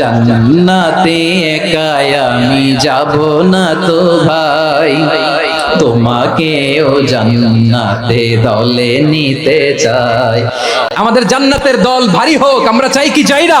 জান্নাতে একাই আমি যাব না তো ভাই। তোমাকেও জান্নাতে দলে নিতে চাই। আমাদের জান্নাতের দল ভারী হোক, আমরা চাই কি চাই না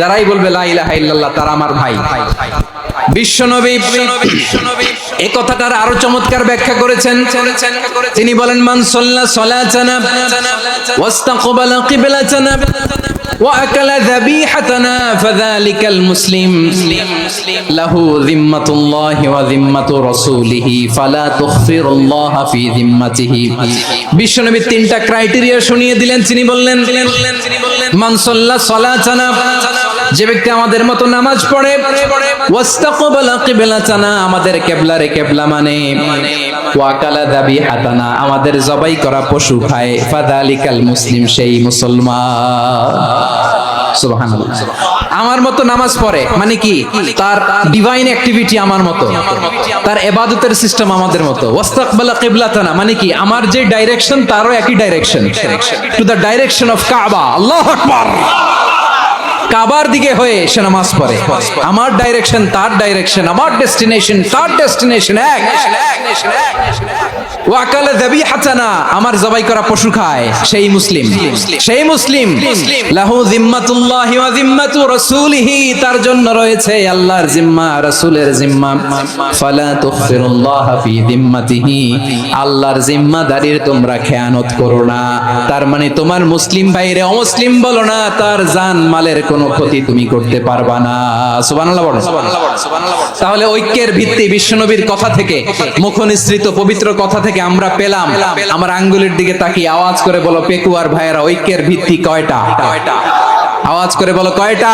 যারাই বলবে লা ইলাহা ইল্লাল্লাহ তারা আমার ভাই বিশ্বনবী এই কথাটার আরো চমৎকার ব্যাখ্যা করেছেন তিনি বলেন মান সাল্লা সালাতানা ওয়াস্তাকবালা কিবলাতানা وأكل ذبيحتنا فذلك المسلم له ذمة الله وذمة رسوله فلا تخفر الله في ذمته বিশ্বনবী তিনটা ক্রাইটেরিয়া শুনিয়ে দিলেন তিনি বললেন মান সাল্লা সালাতানা যে ব্যক্তি আমাদের মতো নামাজ পড়ে, ওয়াস্তাকবালা আমাদের কিবলারে কিবলা মানে। আমাদের জবাই করা পশু খায়। মুসলিম, সেই মুসলমান। আমার মতো নামাজ পড়ে মানে কি? তার ডিভাইন অ্যাক্টিভিটি আমার মতো। তার এবাদতের সিস্টেম আমাদের মতো। ওয়াস্তাকবালা কিবলাতানা মানে কি? আমার যে ডাইরেকশন তারও একই direction to the direction of Kaaba আল্লাহু আকবার কাবার দিকে হয়ে সে নামাজ পড়ে। আমার ডাইরেকশন তার ডাইরেকশন আমার ডেস্টিনেশন তার ডেস্টিনেশন এক। ওয়াকালে দেবী হাসানা আমার জবাই করা পশু খায়, সেই মুসলিম। সেই মুসলিম। লাহু জিম্মাতুল্লাহি ওয়া জিম্মাতু রাসূলিহি, তার জন্য রয়েছে আল্লাহর জিম্মা, রাসূলের জিম্মা। ফালা তুখফিরুল্লাহ ফি জিম্মাতিহি, আল্লাহর জিম্মাদারির তোমরা খেয়ানত করো না। তার মানে তোমার মুসলিম ভাইরে অমুসলিম বলো না, তার জান মালের কোনো ক্ষতি তুমি করতে পারবা না। সুবহানাল্লাহ বলো। তাহলে ঐক্যের ভিত্তি বিশ্বনবীর কথা থেকে, মুখনিসৃত পবিত্র কথা থেকে আমরা পেলাম। আমার আঙ্গুলের দিকে তাকিয়ে আওয়াজ করে বলো, পেকুয়ার ভাইয়েরা, ঐক্যের ভিত্তি কয়টা? আওয়াজ করে বলো, কয়টা?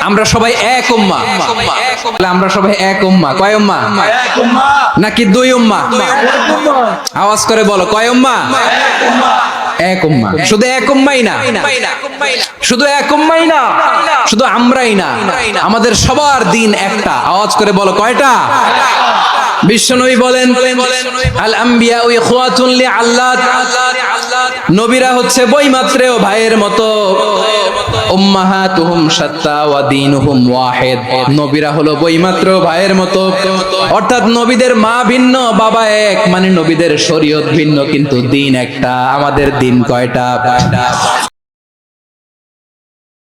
আমরা সবাই এক উম্মা। তাহলে আমরা সবাই এক উম্মা। কয় উম্মা? নাকি দুই উম্মা? আওয়াজ করে বলো কয় উম্মা? এক উম্মা। শুধু এক উম্মাই না। শুধু এক উম্মাই না। শুধু আমরাই না। আমাদের সবার দিন একটা। আওয়াজ করে বলো কয়টা? বিশ্বনবী বলেন আল আম্বিয়া ওই ইখওয়াতুন লিআল্লাত নবীরা হচ্ছে বইমাত্রেও ভাইয়ের মতো। নবীরা হলো বইমাত্র ভাইয়ের মতো। অর্থাৎ নবীদের মা ভিন্ন, বাবা এক মানে নবীদের শরীয়ত ভিন্ন, কিন্তু দিন একটা, আমাদের দিন কয়টা?